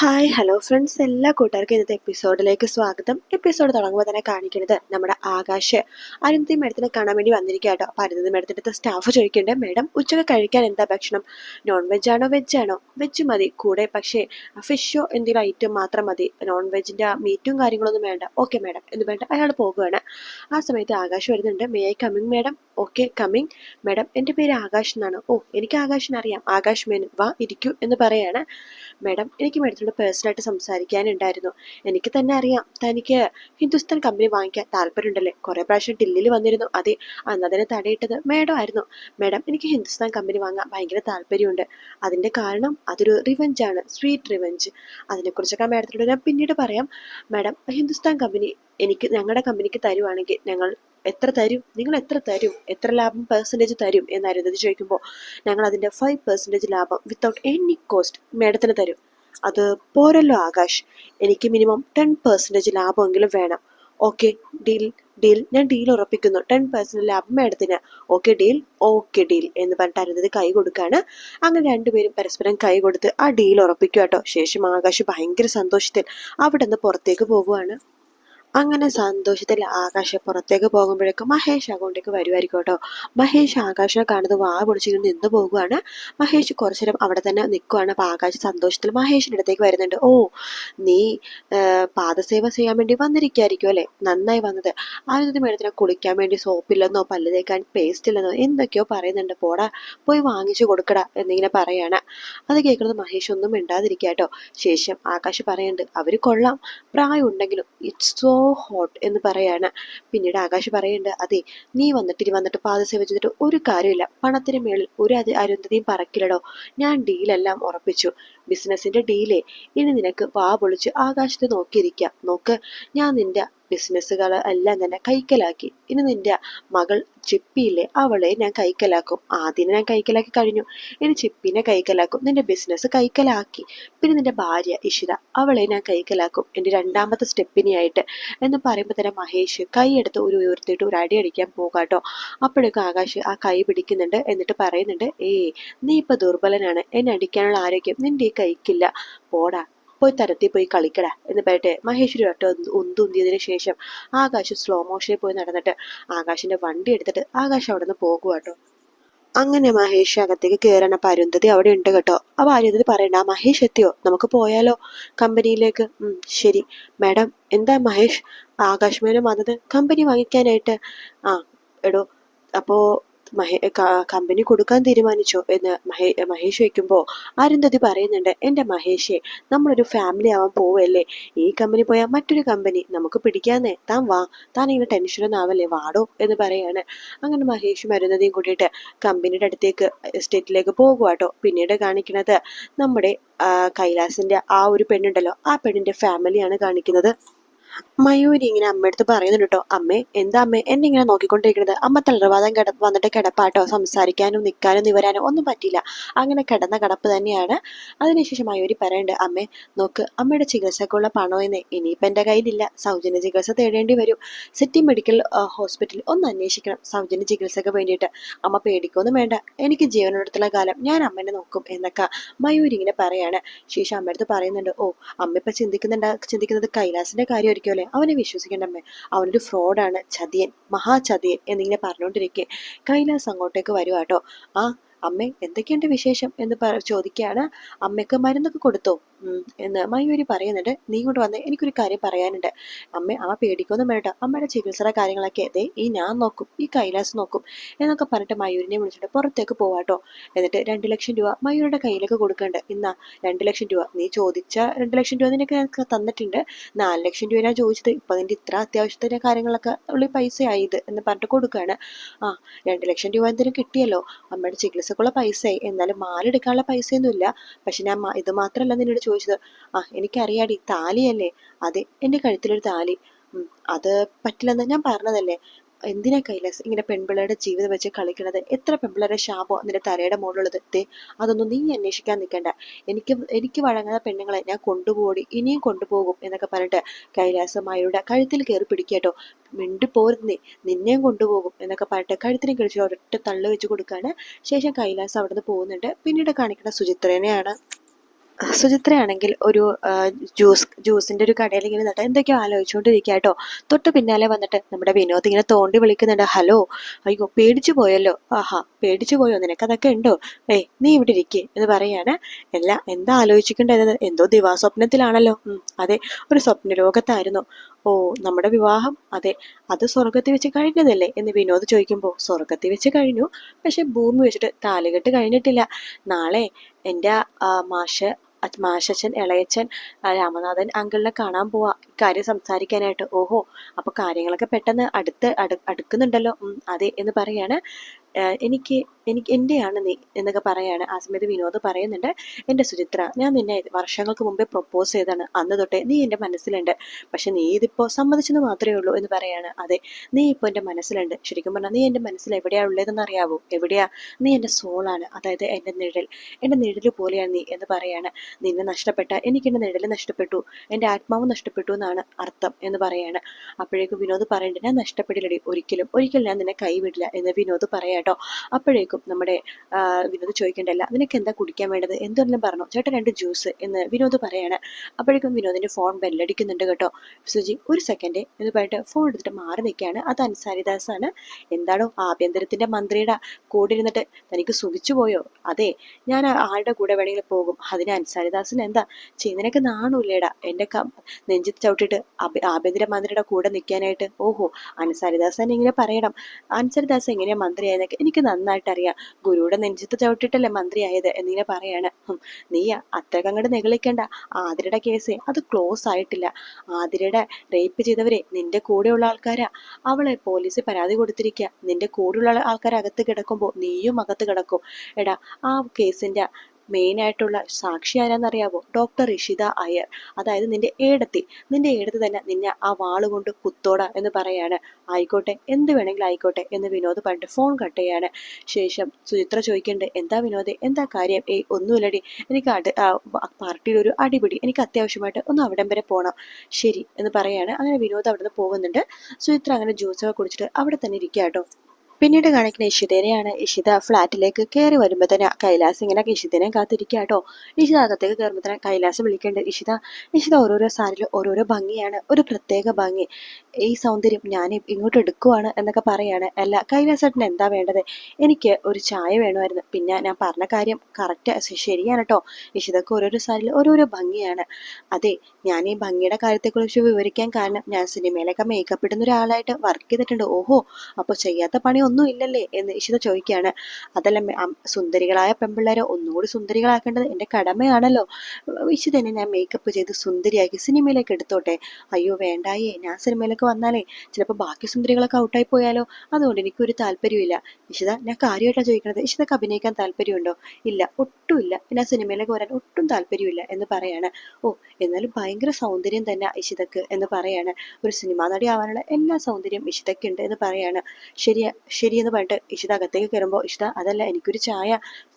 Hi hello friends എല്ലാ കൂട്ടുകാർക്കും ഇന്നത്തെ എപ്പിസോഡിലേക്ക് സ്വാഗതം. എപ്പിസോഡ് തുടങ്ങുമ്പോൾ തന്നെ കാണിക്കുന്നത് നമ്മുടെ ആകാശ്. അരുന്ധതി മേഡത്തിനെ കാണാൻ വേണ്ടി വന്നിരിക്കുക കേട്ടോ അപ്പോൾ അരുന്ധതി മേഡത്തിന്റെ സ്റ്റാഫ് ചോദിക്കേണ്ട മേഡം ഉച്ചയ്ക്ക് കഴിക്കാൻ എന്താ ഭക്ഷണം? നോൺ വെജ് ആണോ വെജ് ആണോ? വെജ് മതി. കൂടെ പക്ഷേ ഫിഷോ എന്തെങ്കിലും ഐറ്റം മാത്രം മതി. നോൺ വെജിന്റെ മീറ്റും കാര്യങ്ങളൊന്നും വേണ്ട. ഓക്കെ മേഡം എന്ന് വേണ്ട അയാൾ പോകുകയാണ് ആ സമയത്ത് ആകാശ് വരുന്നുണ്ട് may I coming madam okay coming madam എന്റെ പേര് ആകാശ് എന്നാണ്. ഓ എനിക്ക് ആകാശിനെ അറിയാം. ആകാശ് മേനു വാ ഇരിക്കൂ എന്ന് പറയാണ്. മാഡം എനിക്ക് മേഡത്തിനോട് പേഴ്സണലായിട്ട് സംസാരിക്കാനുണ്ടായിരുന്നു. എനിക്ക് തന്നെ അറിയാം. തനിക്ക് ഹിന്ദുസ്ഥാൻ കമ്പനി വാങ്ങിക്കാൻ താല്പര്യമുണ്ടല്ലേ? കുറേ പ്രാവശ്യം ഡില്ലിയിൽ വന്നിരുന്നു. അതെ അന്ന് അതിനെ തടയിട്ടത് മാഡം ആയിരുന്നു. മാഡം എനിക്ക് ഹിന്ദുസ്ഥാൻ കമ്പനി വാങ്ങാൻ ഭയങ്കര താല്പര്യമുണ്ട്. അതിന്റെ കാരണം അതൊരു റിവഞ്ച് ആണ്. സ്വീറ്റ് റിവഞ്ച് അതിനെക്കുറിച്ചൊക്കെ മാഡത്തിനോട് ഞാൻ പിന്നീട് പറയാം. മാഡം ഹിന്ദുസ്ഥാൻ കമ്പനി എനിക്ക് ഞങ്ങളുടെ കമ്പനിക്ക് തരുവാണെങ്കിൽ ഞങ്ങൾ എത്ര തരും? നിങ്ങൾ എത്ര തരും? എത്ര ലാഭം പെർസെന്റേജ് തരും? എന്നായിരുന്നു ചോദിക്കുമ്പോൾ ഞങ്ങൾ അതിന്റെ ഫൈവ് പെർസെന്റേജ് ലാഭം വിത്തൗട്ട് എനി കോസ്റ്റ് മേഡത്തിന് തരും. അത് പോരല്ലോ ആകാശ്. എനിക്ക് മിനിമം ടെൻ പെർസെന്റേജ് ലാഭമെങ്കിലും വേണം. ഓക്കെ ഡീൽ ഡീൽ ഞാൻ ഡീൽ ഉറപ്പിക്കുന്നു. ടെൻ പെർസെന്റ് ലാഭം മേഡത്തിന്. ഓക്കെ ഡീൽ ഓക്കെ ഡീൽ എന്ന് പറഞ്ഞിട്ട് അരുന്നത് കൈ കൊടുക്കുകയാണ് അങ്ങനെ രണ്ടുപേരും പരസ്പരം കൈ കൊടുത്ത് ആ ഡീൽ ഉറപ്പിക്കുക കേട്ടോ ശേഷം ആകാശ് ഭയങ്കര സന്തോഷത്തിൽ അവിടെ നിന്ന് പുറത്തേക്ക് പോകുവാണ് അങ്ങനെ സന്തോഷത്തിൽ ആകാശ പുറത്തേക്ക് പോകുമ്പോഴേക്കും മഹേഷ് അങ്ങോട്ടേക്ക് വരുമായിരിക്കും കേട്ടോ. മഹേഷ് ആകാശം കാണുന്നത് വാ പൊളിച്ചിട്ട് നിന്ന് പോകുവാണ്. മഹേഷ് കുറച്ചു നേരം അവിടെ തന്നെ നിൽക്കുവാണ്. അപ്പോൾ ആകാശ് സന്തോഷത്തിൽ മഹേഷിന്റെ അടുത്തേക്ക് വരുന്നുണ്ട്. ഓ നീ പാദസേവ ചെയ്യാൻ വേണ്ടി വന്നിരിക്കുമായിരിക്കും അല്ലേ? നന്നായി വന്നത്. ആദ്യത്തെ മേഡത്തിനെ കുളിക്കാൻ വേണ്ടി സോപ്പില്ലെന്നോ പല്ല് തേക്കാൻ പേസ്റ്റ് ഇല്ലെന്നോ എന്തൊക്കെയോ പറയുന്നുണ്ട്. പോടാ പോയി വാങ്ങിച്ചു കൊടുക്കടാ എന്നിങ്ങനെ പറയാണ്. അത് കേൾക്കുന്നത് മഹേഷ് ഒന്നും മിണ്ടാതിരിക്കുക കേട്ടോ. ശേഷം ആകാശ് പറയുന്നുണ്ട് അവർ കൊള്ളാം. പ്രായം ഉണ്ടെങ്കിലും ഇറ്റ്സ് സോ ഹോട്ട് എന്ന് പറയാണ്. പിന്നീട് ആകാശ് പറയുന്നുണ്ട് അതെ നീ വന്നിട്ട് ഇനി വന്നിട്ട് പാദസേവ ചെയ്തിട്ട് ഒരു കാര്യമില്ല പണത്തിന് മേളിൽ ഒരു അതി അരുന്ധതിയും പറക്കില്ലടോ. ഞാൻ ഡീലെല്ലാം ഉറപ്പിച്ചു. ബിസിനസിന്റെ ഡീലേ ഇനി നിനക്ക് വാ പൊളിച്ച് ആകാശത്ത് നോക്കിയിരിക്കാം. നോക്ക് ഞാൻ നിന്റെ ബിസിനസ്സുകൾ എല്ലാം തന്നെ കൈക്കലാക്കി. ഇനി നിന്റെ മകൾ ചിപ്പിയില്ലേ? അവളെ ഞാൻ കൈക്കലാക്കും. ആദ്യം ഞാൻ കൈക്കലാക്കി കഴിഞ്ഞു. ഇനി ചിപ്പിനെ കൈക്കലാക്കും. നിന്റെ ബിസിനസ് കൈക്കലാക്കി. പിന്നെ നിന്റെ ഭാര്യ ഇഷിത അവളെ ഞാൻ കൈക്കലാക്കും. എന്റെ രണ്ടാമത്തെ സ്റ്റെപ്പിനെയായിട്ട് എന്ന് പറയുമ്പോൾ തന്നെ മഹേഷ് കൈയെടുത്ത് ഒരു ഉയർത്തിയിട്ട് ഒരു അടി അടിക്കാൻ പോകാട്ടോ അപ്പോഴേക്കും ആകാശ് ആ കൈ പിടിക്കുന്നുണ്ട്. എന്നിട്ട് പറയുന്നുണ്ട് ഏയ് നീ ഇപ്പൊ ദുർബലനാണ്. എന്നെ അടിക്കാനുള്ള ആരോഗ്യം നിന്റെ ഈ കൈക്കില്ല. പോടാ പോയി തരത്തിൽ പോയി കളിക്കടാ എന്ന് പറയട്ടെ. മഹേശ്വരി ഒറ്റ ഉന്തുന്തിയതിന് ശേഷം ആകാശ് സ്ലോ മോഷനിൽ പോയി നടന്നിട്ട് ആകാശിന്റെ വണ്ടി എടുത്തിട്ട് ആകാശ് അവിടെ നിന്ന് പോകുക കേട്ടോ അങ്ങനെ മഹേഷ് അകത്തേക്ക് കയറാൻ അപ്പൊ അരുന്ധതി അവിടെ ഉണ്ട് കേട്ടോ. അപ്പൊ അരുന്ധതി പറയണ്ട മഹേഷ് എത്തിയോ? നമുക്ക് പോയാലോ കമ്പനിയിലേക്ക്? ശരി. മാഡം എന്താ മഹേഷ്? ആകാശ് മേലും വന്നത് കമ്പനി വാങ്ങിക്കാനായിട്ട്. ആ എടോ അപ്പോ മഹേ കമ്പനി കൊടുക്കാൻ തീരുമാനിച്ചോ എന്ന് മഹേ മഹേഷ് വയ്ക്കുമ്പോൾ അരുന്ധതി പറയുന്നുണ്ട്. എന്റെ മഹേഷെ നമ്മളൊരു ഫാമിലി ആവാൻ പോവല്ലേ? ഈ കമ്പനി പോയാൽ മറ്റൊരു കമ്പനി നമുക്ക് പിടിക്കാന്നേ. താൻ വാ. താൻ ഇങ്ങനെ ടെൻഷനൊന്നും ആവല്ലേ? വാടോ എന്ന് പറയാണ്. അങ്ങനെ മഹേഷും അരുന്ധതിയും കൂട്ടിയിട്ട് കമ്പനിയുടെ അടുത്തേക്ക് എസ്റ്റേറ്റിലേക്ക് പോകുവാട്ടോ പിന്നീട് കാണിക്കുന്നത് നമ്മുടെ കൈലാസിന്റെ ആ ഒരു പെണ്ണുണ്ടല്ലോ. ആ പെണ്ണിന്റെ ഫാമിലിയാണ് കാണിക്കുന്നത്. മയൂരി ഇങ്ങനെ അമ്മയടുത്ത് പറയുന്നുണ്ട് കേട്ടോ അമ്മേ എന്താ അമ്മേ എന്നെ ഇങ്ങനെ നോക്കിക്കൊണ്ടിരിക്കുന്നത്? അമ്മ തളർവാദം കിട വന്നിട്ട് കിടപ്പാട്ടോ? സംസാരിക്കാനും നിൽക്കാനും നിവരാനും ഒന്നും പറ്റില്ല അങ്ങനെ കിടന്ന കിടപ്പ് തന്നെയാണ്. അതിനുശേഷം മയൂരി പറയുന്നുണ്ട് അമ്മേ നോക്ക് അമ്മയുടെ ചികിത്സക്കുള്ള പണോ എന്ന് ഇനിയിപ്പോൾ എന്റെ കയ്യിലില്ല. സൗജന്യ ചികിത്സ തേടേണ്ടി വരും. സിറ്റി മെഡിക്കൽ ഹോസ്പിറ്റലിൽ ഒന്ന് അന്വേഷിക്കണം സൗജന്യ ചികിത്സക്ക് വേണ്ടിയിട്ട്. അമ്മ പേടിക്കൊന്നും വേണ്ട. എനിക്ക് ജീവനോടത്തുള്ള കാലം ഞാൻ അമ്മേനെ നോക്കും എന്നൊക്കെ മയൂരി ഇങ്ങനെ പറയാണ്. ശേഷം അമ്മയടുത്ത് പറയുന്നുണ്ട് ഓ അമ്മ ഇപ്പം ചിന്തിക്കുന്നുണ്ട് ചിന്തിക്കുന്നത് കൈലാസിന്റെ കാര്യമായിരിക്കും. അല്ലേ അവനെ വിശ്വസിക്കണ്ടമ്മേ. അവനൊരു ഫ്രോഡാണ്. ചതിയൻ. മഹാചതിയൻ എന്നിങ്ങനെ പറഞ്ഞുകൊണ്ടിരിക്കെ. കൈലാസ് അങ്ങോട്ടേക്ക് വരുവാട്ടോ ആ അമ്മേ എന്തൊക്കെയുണ്ട് വിശേഷം? എന്ന് പറ ചോദിക്കുകയാണ് അമ്മയ്ക്ക് മരുന്നൊക്കെ കൊടുത്തോ? എന്ന് മയൂരി പറയുന്നുണ്ട്. നീ ഇങ്ങോട്ട് വന്ന് എനിക്കൊരു കാര്യം പറയാനുണ്ട്. അമ്മ അമ്മ പേടിക്കൊന്നും വേണ്ട. അമ്മയുടെ ചികിത്സയുടെ കാര്യങ്ങളൊക്കെ അതെ ഈ ഞാൻ നോക്കും ഈ കൈലാസ് നോക്കും എന്നൊക്കെ പറഞ്ഞിട്ട് മയൂരിനെ വിളിച്ചിട്ട് പുറത്തേക്ക് പോവാട്ടോ. എന്നിട്ട് രണ്ട് ലക്ഷം രൂപ മയൂരിയുടെ കയ്യിലേക്ക് കൊടുക്കണ്ട് ഇന്നാ രണ്ട് ലക്ഷം രൂപ. നീ ചോദിച്ച രണ്ട് ലക്ഷം രൂപ നിനക്ക് ഞാൻ തന്നിട്ടുണ്ട്. നാല് ലക്ഷം രൂപ ഞാൻ ചോദിച്ചത്. ഇപ്പൊ അതിന്റെ ഇത്ര അത്യാവശ്യത്തിന്റെ കാര്യങ്ങളൊക്കെ ഉള്ള പൈസ ആയത് എന്ന് പറഞ്ഞിട്ട് കൊടുക്കുകയാണ് ആ രണ്ട് ലക്ഷം രൂപ എന്തിനും കിട്ടിയല്ലോ. അമ്മയുടെ ചികിത്സക്കുള്ള പൈസയായി. എന്നാലും മാലെടുക്കാനുള്ള പൈസയൊന്നുമില്ല. പക്ഷെ ഞാൻ ഇത് മാത്രമല്ല നിന്നോട് ചോദിച്ചത് ആ എനിക്കറിയാടി താലിയല്ലേ? അതെ എന്റെ കഴുത്തിലൊരു താലി. അത് പറ്റില്ലെന്ന് ഞാൻ പറഞ്ഞതല്ലേ? എന്തിനാ കൈലാസ് ഇങ്ങനെ പെൺപിള്ളേരുടെ ജീവിതം വെച്ച് കളിക്കണത്? എത്ര പെൺപിള്ളേരുടെ ശാപോ നിന്റെ തലയുടെ മുകളിലുള്ളത്? എത്തേ അതൊന്നും നീ അന്വേഷിക്കാൻ നിൽക്കണ്ട. എനിക്ക് എനിക്ക് വഴങ്ങുന്ന പെണ്ണുങ്ങളെ ഞാൻ കൊണ്ടുപോടി ഇനിയും കൊണ്ടുപോകും എന്നൊക്കെ പറഞ്ഞിട്ട് കൈലാസ് മായയുടെ കഴുത്തിൽ കയറി പിടിക്കട്ടോ. മിണ്ടി നീ നിന്നെയും കൊണ്ടുപോകും എന്നൊക്കെ പറഞ്ഞിട്ട് കഴുത്തിനെ കിഴിച്ച് ഒരൊറ്റ തള്ളു വെച്ച് കൊടുക്കാണ്. ശേഷം കൈലാസ് അവിടെ നിന്ന് പോകുന്നുണ്ട്. പിന്നീട് കാണിക്കുന്ന സുചിത്രേനെയാണ് സുചിത്രയാണെങ്കിൽ ഒരു ജ്യൂസ് ജ്യൂസിന്റെ ഒരു കടയിൽ ഇങ്ങനെ നിന്നിട്ട് എന്തൊക്കെയോ ആലോചിച്ചുകൊണ്ടിരിക്കുക കേട്ടോ തൊട്ട് പിന്നാലെ വന്നിട്ട് നമ്മുടെ വിനോദ് ഇങ്ങനെ തോണ്ടി വിളിക്കുന്നുണ്ട്. ഹലോ അയ്യോ പേടിച്ചു പോയല്ലോ. ആഹാ പേടിച്ചു പോയോ? നിനക്ക് അതൊക്കെ ഉണ്ടോ? ഏയ് നീ ഇവിടെ ഇരിക്കേ എന്ന് പറയാണ്. അല്ല എന്താ ആലോചിക്കേണ്ടത് എന്തോ ദിവാസ്വപ്നത്തിലാണല്ലോ. അതെ ഒരു സ്വപ്ന ലോകത്തായിരുന്നു ഓ നമ്മുടെ വിവാഹം? അതെ അത് സ്വർഗത്തിൽ വെച്ച് കഴിഞ്ഞതല്ലേ? എന്ന് വിനോദ് ചോദിക്കുമ്പോൾ സ്വർഗത്തിൽ വെച്ച് കഴിഞ്ഞു പക്ഷെ ഭൂമി വെച്ചിട്ട് താലുകെട്ട് കഴിഞ്ഞിട്ടില്ല. നാളെ എന്റെ മാഷ് മാഷച്ചൻ ഇളയച്ചൻ രാമനാഥൻ അങ്കിളിനെ കാണാൻ പോവാ. കാര്യം സംസാരിക്കാനായിട്ട്. ഓഹോ അപ്പൊ കാര്യങ്ങളൊക്കെ പെട്ടെന്ന് അടുത്ത് അടു അടുക്കുന്നുണ്ടല്ലോ. അതെ എന്ന് പറയാണ്. എനിക്ക് എനിക്ക് എന്റെയാണ് നീ എന്നൊക്കെ പറയാണ് ആ സമയത്ത് വിനോദ് പറയുന്നുണ്ട്. എന്റെ സുചിത്ര ഞാൻ നിന്നെ വർഷങ്ങൾക്ക് മുമ്പേ പ്രൊപ്പോസ് ചെയ്താണ് അന്ന് തൊട്ടേ നീ എന്റെ മനസ്സിലുണ്ട്. പക്ഷെ നീ ഇതിപ്പോൾ സമ്മതിച്ചെന്ന് മാത്രമേ ഉള്ളൂ എന്ന് പറയാണ്. അതെ നീ ഇപ്പോൾ എന്റെ മനസ്സിലുണ്ട്. ശരിക്കും പറഞ്ഞാൽ നീ എന്റെ മനസ്സിൽ എവിടെയാണ് ഉള്ളതെന്ന് അറിയാവോ എവിടെയാ? നീ എന്റെ സോളാണ് അതായത് എന്റെ നിഴൽ. എന്റെ നിഴൽ പോലെയാണ് നീ എന്ന് പറയാണ്. നിന്നെ നഷ്ടപ്പെട്ട എനിക്ക് എന്റെ നിഴൽ നഷ്ടപ്പെട്ടു. എന്റെ ആത്മാവ് നഷ്ടപ്പെട്ടു എന്നാണ് അർത്ഥം എന്ന് പറയാണ്. അപ്പോഴേക്കും വിനോദ് പറയേണ്ടത് ഞാൻ നഷ്ടപ്പെടില്ലടി ഒരിക്കലും ഒരിക്കലും ഞാൻ നിന്നെ കൈവിടില്ല എന്ന് വിനോദ് പറയാട്ടോ. അപ്പോഴേക്കും നമ്മുടെ വിനോദ് ചോദിക്കേണ്ടല്ല നിനക്ക് എന്താ കുടിക്കാൻ വേണ്ടത്? എന്തെല്ലാം പറഞ്ഞു. ചേട്ടൻ രണ്ട് ജ്യൂസ് എന്ന് വിനോദ് പറയാണ്. അപ്പോഴേക്കും വിനോദിന്റെ ഫോൺ ബെല്ലടിക്കുന്നുണ്ട് കേട്ടോ. സുജി ഒരു സെക്കൻഡ് എന്ന് പറഞ്ഞിട്ട് ഫോൺ എടുത്തിട്ട് മാറി നിൽക്കുകയാണ്. അത് അൻസാരിദാസ് ആണ് എന്താണോ ആഭ്യന്തരത്തിന്റെ മന്ത്രിയുടെ കൂടെ ഇരുന്നിട്ട് തനിക്ക് സുഖിച്ചു പോയോ? അതെ ഞാൻ ആളുടെ കൂടെ വേണമെങ്കിൽ പോകും. അതിന് അൻസാരിദാസിന് എന്താ? ചെയ്യുന്നതിനൊക്കെ നാണൂല്ലേടാ? എന്റെ ക- നെഞ്ചത്ത് ചവിട്ടിട്ട് ആഭ്യ- ആഭ്യന്തര മന്ത്രിയുടെ കൂടെ നിൽക്കാനായിട്ട്? ഓഹോ അൻസാരിദാസൻ ഇങ്ങനെ പറയണം. അൻസാരിദാസ് എങ്ങനെയാ മന്ത്രിയായെന്നൊക്കെ എനിക്ക് നന്നായിട്ട് അറിയാം ഗുരുവിടെ നെഞ്ചത്ത് ചവിട്ടിട്ടല്ലേ മന്ത്രിയായത് എന്നിങ്ങനെ പറയാണ്. നീയാ അത്രയ്ക്ക് അങ്ങോട്ട് നെകളിക്കണ്ട ആതിരയുടെ കേസ് അത് ക്ലോസ് ആയിട്ടില്ല. ആതിരയുടെ റേപ്പ് ചെയ്തവരെ നിന്റെ കൂടെയുള്ള ആൾക്കാരാ. അവളെ പോലീസ് പരാതി കൊടുത്തിരിക്കുക നിന്റെ കൂടെയുള്ള ആൾക്കാർ അകത്ത് കിടക്കുമ്പോൾ നീയും അകത്ത് കിടക്കും. എടാ ആ കേസിന്റെ മെയിൻ ആയിട്ടുള്ള സാക്ഷി ആരാന്നറിയാവോ? ഡോക്ടർ ഇഷിത അയ്യർ. അതായത് നിന്റെ ഏടത്തി. നിന്റെ ഏടത്തി തന്നെ നിന്നെ ആ വാൾ കൊണ്ട് കുത്തോട എന്ന് പറയാണ്. ആയിക്കോട്ടെ എന്ത് വേണമെങ്കിലും ആയിക്കോട്ടെ എന്ന് വിനോദ് പണ്ട് ഫോൺ കട്ട് ചെയ്യാണ്. ശേഷം സുചിത്ര ചോദിക്കേണ്ടത് എന്താ വിനോദ്? എന്താ കാര്യം? ഏയ് ഒന്നുമില്ലടി. എനിക്ക് അടി പാർട്ടിയിൽ ഒരു അടിപിടി. എനിക്ക് അത്യാവശ്യമായിട്ട് ഒന്ന് അവിടം വരെ പോകണം ശരി എന്ന് പറയാണ്. അങ്ങനെ വിനോദ് അവിടെ നിന്ന് പോകുന്നുണ്ട്. സുചിത്ര അങ്ങനെ ജ്യൂസൊക്കെ കുടിച്ചിട്ട് അവിടെ തന്നെ ഇരിക്കുക കേട്ടോ പിന്നീട് കാണിക്കുന്ന ഇഷിതേനെയാണ് ഇഷിത ഫ്ലാറ്റിലേക്ക് കയറി വരുമ്പോൾ തന്നെ കൈലാസ് ഇങ്ങനെ ഇഷിതനെ കാത്തിരിക്കുക കേട്ടോ ഇഷിത അകത്തേക്ക് കയറുമ്പോൾ തന്നെ കൈലാസ് വിളിക്കേണ്ടത് ഇഷിത ഇഷിത ഓരോരോ സാരിയിൽ ഓരോരോ ഭംഗിയാണ്. ഒരു പ്രത്യേക ഭംഗി. ഈ സൗന്ദര്യം ഞാൻ ഇങ്ങോട്ട് എടുക്കുവാണ് എന്നൊക്കെ പറയാണ്. അല്ല കൈലാസേട്ടന് എന്താ വേണ്ടത്? എനിക്ക് ഒരു ചായ വേണമായിരുന്നു. പിന്നെ ഞാൻ പറഞ്ഞ കാര്യം കറക്റ്റ് ശരിയാണ് കേട്ടോ ഇഷിതക്ക് ഓരോരോ സാരിയിൽ ഓരോരോ ഭംഗിയാണ്. അതെ ഞാൻ ഈ ഭംഗിയുടെ കാര്യത്തെക്കുറിച്ച് വിവരിക്കാൻ കാരണം ഞാൻ സിനിമയിലൊക്കെ മേക്കപ്പ് ഇടുന്ന ഒരാളായിട്ട് വർക്ക് ചെയ്തിട്ടുണ്ട്. ഓഹോ അപ്പോൾ ചെയ്യാത്ത പണി ഒന്നും ഇല്ലല്ലേ എന്ന് ഇഷിത ചോദിക്കുകയാണ്. അതല്ല സുന്ദരികളായ പെൺപിള്ളേരെ ഒന്നുകൂടി സുന്ദരികളാക്കേണ്ടത് എന്റെ കടമയാണല്ലോ. ഇഷിതനെ ഞാൻ മേക്കപ്പ് ചെയ്ത് സുന്ദരിയാക്കി സിനിമയിലേക്ക് എടുത്തോട്ടെ. അയ്യോ വേണ്ടായേ ഞാൻ സിനിമയിലേക്ക് വന്നാലേ ചിലപ്പോൾ ബാക്കി സുന്ദരികളൊക്കെ ഔട്ടായി പോയാലോ? അതുകൊണ്ട് എനിക്കൊരു താല്പര്യമില്ല ഇഷിത ഞാൻ കാര്യമായിട്ടാണ് ചോദിക്കുന്നത് ഇഷിതക്ക് അഭിനയിക്കാൻ താല്പര്യമുണ്ടോ? ഇല്ല ഒട്ടുമില്ല. പിന്നെ സിനിമയിലേക്ക് വരാൻ ഒട്ടും താല്പര്യമില്ല എന്ന് പറയാണ്. ഓ എന്നാലും ഭയങ്കര സൗന്ദര്യം തന്നെ ഇഷിതക്ക് എന്ന് പറയാണ്. ഒരു സിനിമാ നടി ആവാനുള്ള എല്ലാ സൗന്ദര്യം ഇഷിതക്കുണ്ട് എന്ന് പറയാണ്. ശരിയാ ശരി എന്ന് പറഞ്ഞിട്ട് ഇഷിത അകത്തേക്ക് കയറുമ്പോൾ ഇഷിത അതല്ല എനിക്കൊരു ചായ.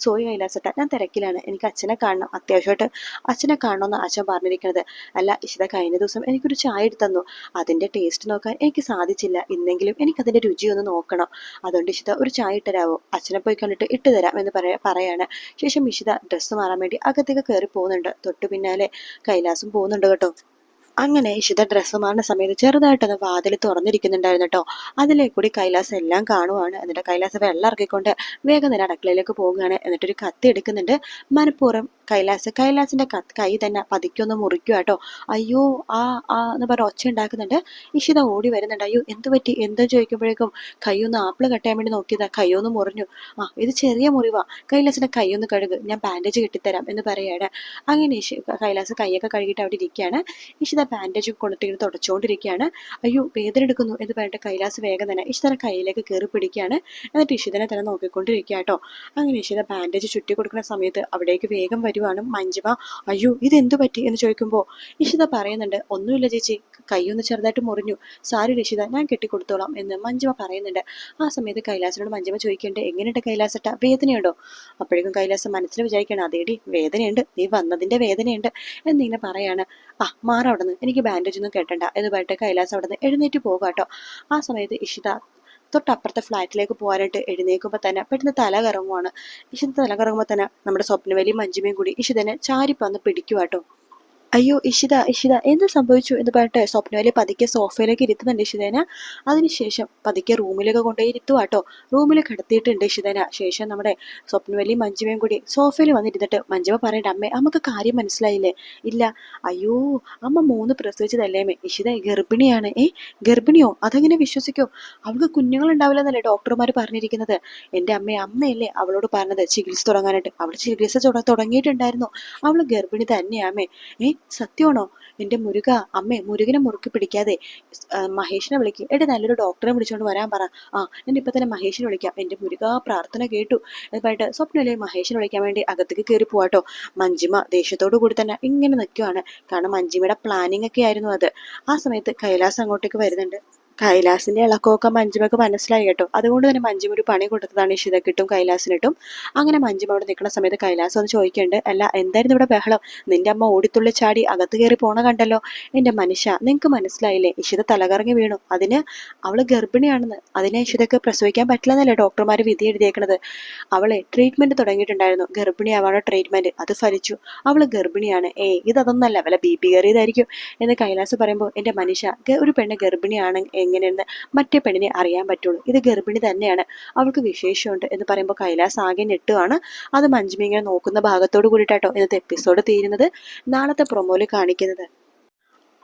സോയി കൈലാസട്ട ഞാൻ തിരക്കിലാണ്. എനിക്ക് അച്ഛനെ കാണണം. അത്യാവശ്യമായിട്ട് അച്ഛനെ കാണണമെന്ന് അച്ഛൻ പറഞ്ഞിരിക്കുന്നത് അല്ല ഇഷിത കഴിഞ്ഞ ദിവസം എനിക്കൊരു ചായ എടുത്തന്നു അതിന്റെ ടേസ്റ്റ് നോക്കാൻ എനിക്ക് സാധിച്ചില്ല. ഇന്നെങ്കിലും എനിക്ക് അതിന്റെ രുചി ഒന്ന് നോക്കണം. അതുകൊണ്ട് ഇഷിത ഒരു ചായ ഇട്ടരാവോ അച്ഛനെ പോയി കണ്ടിട്ട് ഇട്ട് തരാം എന്ന് പറയാ പറയാണ്. ശേഷം ഇഷിത ഡ്രസ്സ് മാറാൻ വേണ്ടി അകത്തേക്ക് കയറി പോകുന്നുണ്ട് തൊട്ടു പിന്നാലെ കൈലാസം പോകുന്നുണ്ട് കേട്ടോ. അങ്ങനെ ഇഷിത ഡ്രസ്സ് മാറുന്ന സമയത്ത് ചെറുതായിട്ടൊന്ന് വാതിൽ തുറന്നിരിക്കുന്നുണ്ടായിരുന്നു കേട്ടോ അതിലേക്ക് കൂടി കൈലാസം എല്ലാം കാണുവാണ്. എന്നിട്ട് കൈലാസം വെള്ളം ഇറക്കിക്കൊണ്ട് വേഗം തന്നെ അടുക്കളയിലേക്ക് പോവുകയാണ് എന്നിട്ടൊരു കത്തി എടുക്കുന്നുണ്ട്. മനഃപൂർവം കൈലാസ് കൈലാസിന്റെ കൈ തന്നെ പതിക്കൊന്ന് മുറിക്കുക കേട്ടോ അയ്യോ ആ ആ എന്ന് പറഞ്ഞ ഒച്ച ഉണ്ടാക്കുന്നുണ്ട്. ഇഷിത ഓടി വരുന്നുണ്ട്. അയ്യോ എന്ത് പറ്റി? എന്താ ചോദിക്കുമ്പോഴേക്കും കൈയൊന്ന് ആപ്പിൾ കെട്ടാൻ വേണ്ടി നോക്കിയതാ. കൈയൊന്ന് മുറിഞ്ഞു. ആ ഇത് ചെറിയ മുറിവാ. കൈലാസിന്റെ കൈയൊന്ന് കഴുകു. ഞാൻ ബാൻഡേജ് കെട്ടിത്തരാം എന്ന് പറയാണ് അങ്ങനെ കൈലാസ് കൈയൊക്കെ കഴുകിയിട്ട് അവിടെ ഇരിക്കുകയാണ്. ഇഷിത ബാൻഡേജ് കൊണ്ടിട്ട് ഇങ്ങനെ തുടച്ചുകൊണ്ടിരിക്കുകയാണ് അയ്യോ വേദന എടുക്കുന്നു എന്ന് പറഞ്ഞിട്ട് കൈലാസ് വേഗം തന്നെ ഇഷിതനെ കയ്യിലേക്ക് കയറി പിടിക്കുകയാണ്. എന്നിട്ട് ഇഷിതനെ തന്നെ നോക്കിക്കൊണ്ടിരിക്കുക കേട്ടോ. അങ്ങനെ ഇഷിത ബാൻഡേജ് ചുറ്റി കൊടുക്കുന്ന സമയത്ത് അവിടേക്ക് വേഗം വരുവാണ്. മഞ്ജുമ അയ്യോ ഇതെന്തു പറ്റി? എന്ന് ചോദിക്കുമ്പോൾ ഇഷിത പറയുന്നുണ്ട് ഒന്നുമില്ല ചേച്ചി കൈയൊന്ന് ചെറുതായിട്ട് മുറിഞ്ഞു. സാരി രക്ഷിത ഞാൻ കെട്ടിക്കൊടുത്തോളാം എന്ന് മഞ്ജുമ പറയുന്നുണ്ട്. ആ സമയത്ത് കൈലാസിനോട് മഞ്ജുമ ചോദിക്കേണ്ടത് എങ്ങനെയുണ്ട് കൈലാസട്ട? വേദനയുണ്ടോ? അപ്പോഴേക്കും കൈലാസം മനസ്സിൽ വിചാരിക്കണം അതേടി വേദനയുണ്ട്. നീ വന്നതിന്റെ വേദനയുണ്ട്. എന്നിങ്ങനെ പറയാണ്. ആ മാറ അവിടെ എനിക്ക് ബാൻഡേജ് ഒന്നും കെട്ടണ്ട എന്ന് പറഞ്ഞിട്ട് കൈലാസ് അവിടെ നിന്ന് എഴുന്നേറ്റ് പോകാട്ടോ ആ സമയത്ത് ഇഷിത തൊട്ടപ്പുറത്തെ ഫ്ലാറ്റിലേക്ക് പോകാനായിട്ട് എഴുന്നേൽക്കുമ്പോൾ തന്നെ പെട്ടെന്ന് തല കറങ്ങുവാണ്. ഇഷിത തല കറങ്ങുമ്പോൾ തന്നെ നമ്മുടെ സ്വപ്നവലിയും മഞ്ജുമയും കൂടി ഇഷിതനെ ചാരിപ്പന്ന് പിടിക്കുവാട്ടോ അയ്യോ ഇഷിത ഇഷിത എന്ത് സംഭവിച്ചു എന്ന് പറഞ്ഞിട്ട് സ്വപ്നയിലെ പതുക്കെ സോഫയിലേക്ക് ഇരുത്തുന്നുണ്ട് ഇഷിതേന. അതിനുശേഷം പതുക്കെ റൂമിലൊക്കെ കൊണ്ടുപോയി ഇരുത്തുവാട്ടോ റൂമിൽ കിടത്തിയിട്ടുണ്ട് ഇഷിതേന. ശേഷം നമ്മുടെ സ്വപ്നവലി മഞ്ജുമയും കൂടി സോഫയിൽ വന്നിരുന്നിട്ട് മഞ്ജുവ പറയണ്ട അമ്മേ അമ്മയ്ക്ക് കാര്യം മനസ്സിലായില്ലേ? ഇല്ല. അയ്യോ അമ്മ മൂന്ന് പ്രസവിച്ചതല്ലേ അമ്മേ ഇഷിത ഗർഭിണിയാണ്. ഏ ഗർഭിണിയോ? അതെങ്ങനെ വിശ്വസിക്കോ? അവൾക്ക് കുഞ്ഞുങ്ങൾ ഉണ്ടാവില്ലെന്നല്ലേ ഡോക്ടർമാർ പറഞ്ഞിരിക്കുന്നത്? എന്റെ അമ്മയെ അമ്മയല്ലേ അവളോട് പറഞ്ഞത് ചികിത്സ തുടങ്ങാനായിട്ട്. അവൾ ചികിത്സ തുട- തുടങ്ങിയിട്ടുണ്ടായിരുന്നു. അവൾ ഗർഭിണി തന്നെയാമേ ഏ സത്യമാണോ? എന്റെ മുരുക അമ്മേ മുരുകനെ മുറുക്കി പിടിക്കാതെ മഹേഷിനെ വിളിക്കും. എടി നല്ലൊരു ഡോക്ടറെ വിളിച്ചുകൊണ്ട് വരാൻ പറ. ആ ഞാൻ ഇപ്പം തന്നെ മഹേഷിനെ വിളിക്കാം. എന്റെ മുരുക പ്രാർത്ഥന കേട്ടു. അതുമായിട്ട് സ്വപ്നയിലെ മഹേഷിനെ വിളിക്കാൻ വേണ്ടി അകത്തേക്ക് കയറി പോവാട്ടോ മഞ്ജിമ ദേഷ്യത്തോടു കൂടി തന്നെ ഇങ്ങനെ നിൽക്കുവാണ് കാരണം മഞ്ജിമയുടെ പ്ലാനിങ് ഒക്കെ ആയിരുന്നു അത്. ആ സമയത്ത് കൈലാസ് അങ്ങോട്ടേക്ക് വരുന്നുണ്ട്. കൈലാസിന്റെ ഇളക്കമൊക്കെ മഞ്ജുമൊക്കെ മനസ്സിലായി കേട്ടോ. അതുകൊണ്ട് തന്നെ മഞ്ജുമ ഒരു പണി കൊടുത്തതാണ് ഇഷിതക്കിട്ടും കൈലാസിനിട്ടും. അങ്ങനെ മഞ്ജുമ അവിടെ നിൽക്കുന്ന സമയത്ത് കൈലാസം ഒന്ന് ചോദിക്കുന്നുണ്ട് അല്ല എന്തായിരുന്നു ഇവിടെ ബഹളം? നിന്റെ അമ്മ ഓടിത്തുള്ളി ചാടി അകത്ത് കയറി പോണ കണ്ടല്ലോ. എന്റെ മനുഷ്യ നിങ്ങൾക്ക് മനസ്സിലായില്ലേ? ഇഷിത തലകറങ്ങി വീണു. അതിന് അവൾ ഗർഭിണിയാണെന്ന്. അതിനെ ഇഷിതക്ക് പ്രസവിക്കാൻ പറ്റില്ലെന്നല്ലേ ഡോക്ടർമാർ വിധി എഴുതിയേക്കണത്? അവളെ ട്രീറ്റ്മെന്റ് തുടങ്ങിയിട്ടുണ്ടായിരുന്നു. ഗർഭിണിയാവാനുള്ള ട്രീറ്റ്മെന്റ് അത് ഫലിച്ചു. അവൾ ഗർഭിണിയാണ്. ഏ ഇതൊന്നല്ല വല്ല ബി പി കയറിയതായിരിക്കും. എന്ന് കൈലാസ് പറയുമ്പോൾ എന്റെ മനുഷ്യ ഒരു പെണ്ണ് ഗർഭിണിയാണ് എങ്ങനെയെന്ന് മറ്റേ പെണ്ണിനെ അറിയാൻ പറ്റുള്ളൂ. ഇത് ഗർഭിണി തന്നെയാണ്. അവൾക്ക് വിശേഷമുണ്ട് എന്ന് പറയുമ്പോൾ കൈലാസ് ആകെ ഞെട്ടുവാണ്. അത് മഞ്ജുമി ഇങ്ങനെ നോക്കുന്ന ഭാഗത്തോട് കൂടിയിട്ടാട്ടോ ഇന്നത്തെ എപ്പിസോഡ് തീരുന്നത്. നാളത്തെ പ്രൊമോയിൽ കാണിക്കുന്നത്.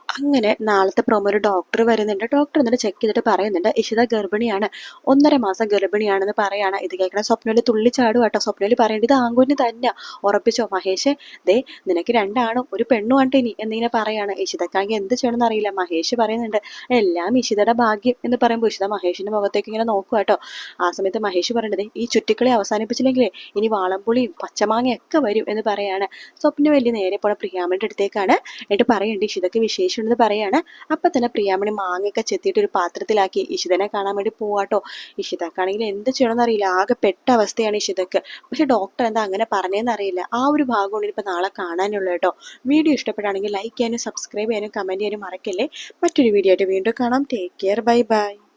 അങ്ങനെ നാളത്തെ പ്രൊമോ ഒരു ഡോക്ടർ വരുന്നുണ്ട്. ഡോക്ടർ എന്നിട്ട് ചെക്ക് ചെയ്തിട്ട് പറയുന്നുണ്ട് ഇഷിത ഗർഭിണിയാണ് ഒന്നര മാസം ഗർഭിണിയാണെന്ന് പറയാണ്. ഇത് കേൾക്കണ സ്വപ്നയിൽ തുള്ളി ചാടും കേട്ടോ സ്വപ്നയിൽ പറയേണ്ടത് ഇത് ആങ്കുഞ്ഞ് തന്നെ ഉറപ്പിച്ചോ മഹേഷ്? ദേ നിനക്ക് രണ്ടാണും ഒരു പെണ്ണും ആണ് ഇനി എന്നിങ്ങനെ പറയാണ്. ഇഷിതക്കാണെങ്കിൽ എന്ത് ചെയ്യണമെന്ന് അറിയില്ല. മഹേഷ് പറയുന്നുണ്ട് എല്ലാം ഇഷിതയുടെ ഭാഗ്യം എന്ന് പറയുമ്പോൾ ഇഷിത മഹേഷിന്റെ മുഖത്തേക്ക് ഇങ്ങനെ നോക്കുക കേട്ടോ ആ സമയത്ത് മഹേഷ് പറയേണ്ടത് ഈ ചുറ്റിക്കളി അവസാനിപ്പിച്ചില്ലെങ്കിലേ ഇനി വാളംപുളിയും പച്ചമാങ്ങയൊക്കെ വരും എന്ന് പറയാണ്. സ്വപ്ന വലിയ നേരെ പോണ പ്രിയാമണിയുടെ അടുത്തേക്കാണ്. എന്നിട്ട് പറയേണ്ടത് ഇഷിതക്ക് വിശേഷമുണ്ടെന്ന് പറയാണ്. അപ്പം തന്നെ പ്രിയാമണി മാങ്ങയൊക്കെ ചെത്തിയിട്ട് ഒരു പാത്രത്തിലാക്കി ഇഷിതനെ കാണാൻ വേണ്ടി പോവാട്ടോ ഇഷിതക്കാണെങ്കിൽ എന്ത് ചെയ്യണമെന്ന് അറിയില്ല. ആകെ പെട്ട അവസ്ഥയാണ് ഇഷിതക്ക്. പക്ഷെ ഡോക്ടർ എന്താ അങ്ങനെ പറഞ്ഞതെന്ന് അറിയില്ല. ആ ഒരു ഭാഗമാണ് ഇപ്പൊ നാളെ കാണാനുള്ളൂ കേട്ടോ വീഡിയോ ഇഷ്ടപ്പെടുകയാണെങ്കിൽ ലൈക്ക് ചെയ്യാനും സബ്സ്ക്രൈബ് ചെയ്യാനും കമന്റ് ചെയ്യാനും മറക്കല്ലേ. മറ്റൊരു വീഡിയോ ആയിട്ട് വീണ്ടും കാണാം. Take care bye bye